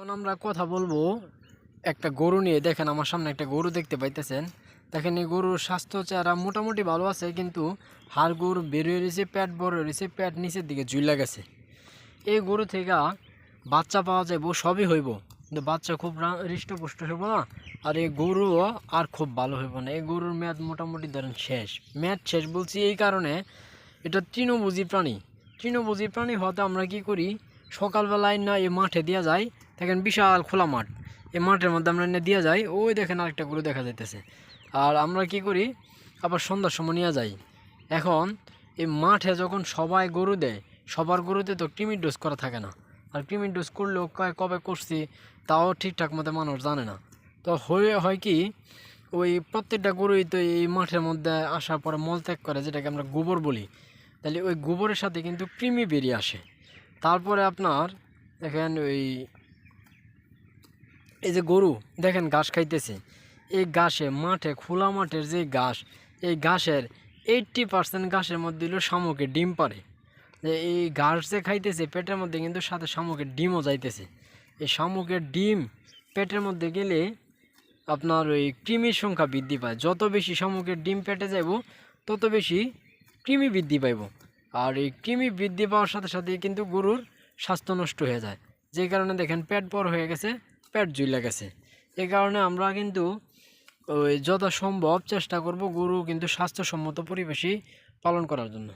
এখন আমরা কথা বলব একটা গরু নিয়ে। দেখেন আমার সামনে একটা গরু দেখতে পাইতেছেন। দেখেন এই গরুর স্বাস্থ্য চেহারা মোটামুটি ভালো আছে, কিন্তু হাড় গরু বেরিয়ে রয়েছে প্যাট বড় রয়েছে প্যাট নিচের দিকে ঝুলে গেছে। এই গরু থেকে বাচ্চা পাওয়া যাইব, সবই হইব। কিন্তু বাচ্চা খুব হৃষ্টপুষ্ট হইব না, আর এই গরুও আর খুব ভালো হইব না। এই গরুর মেয়াদ মোটামুটি ধরেন শেষ। মেয়াদ শেষ বলছি এই কারণে এটা তৃণভোজী প্রাণী। তৃণভোজী প্রাণী হতে আমরা কি করি? সকালবেলায় না এই মাঠে দেওয়া যায় দেখেন বিশাল খোলা মাঠ। এই মাঠের মধ্যে আমরা এনে দিয়ে যাই, ওই দেখেন আরেকটা গরু দেখা যাইতেছে। আর আমরা কি করি, আবার সন্ধ্যার সময় নিয়ে যাই। এখন এই মাঠে যখন সবাই গরু দেয়, সবার গরুতে তো ক্রিমির ডোজ করা থাকে না। আর ক্রিমির ডোজ করলেও কবে করছি, তাও ঠিকঠাক মতো মানুষ জানে না। তো হয়ে, হয় কি, ওই প্রত্যেকটা গরুই তো এই মাঠের মধ্যে আসার পরে মলত্যাগ করে, যেটাকে আমরা গোবর বলি। তাহলে ওই গোবরের সাথে কিন্তু কৃমি বেরিয়ে আসে। তারপরে আপনার, দেখেন ওই এই যে গরু, দেখেন ঘাস খাইতেছে। এই ঘাসে মাঠে, খোলা মাঠের যে ঘাস, এই ঘাসের এইট্টি পার্সেন্ট ঘাসের মধ্যে হলো শামুকে ডিম পারে যে এই ঘাস যে খাইতেছে, পেটের মধ্যে কিন্তু সাথে শামুকের ডিমও যাইতেছে। এই শামুকের ডিম পেটের মধ্যে গেলে আপনার ওই কৃমির সংখ্যা বৃদ্ধি পায়। যত বেশি শামুকের ডিম পেটে যাইব, তত বেশি কৃমি বৃদ্ধি পাইব। আর এই কৃমি বৃদ্ধি পাওয়ার সাথে সাথে কিন্তু গরুর স্বাস্থ্য নষ্ট হয়ে যায়। যে কারণে দেখেন পেট পর হয়ে গেছে, পেট জুইলা গেছে। এ কারণে আমরা কিন্তু ওই যথাসম্ভব চেষ্টা করব গরু কিন্তু স্বাস্থ্যসম্মত পরিবেশই পালন করার জন্য।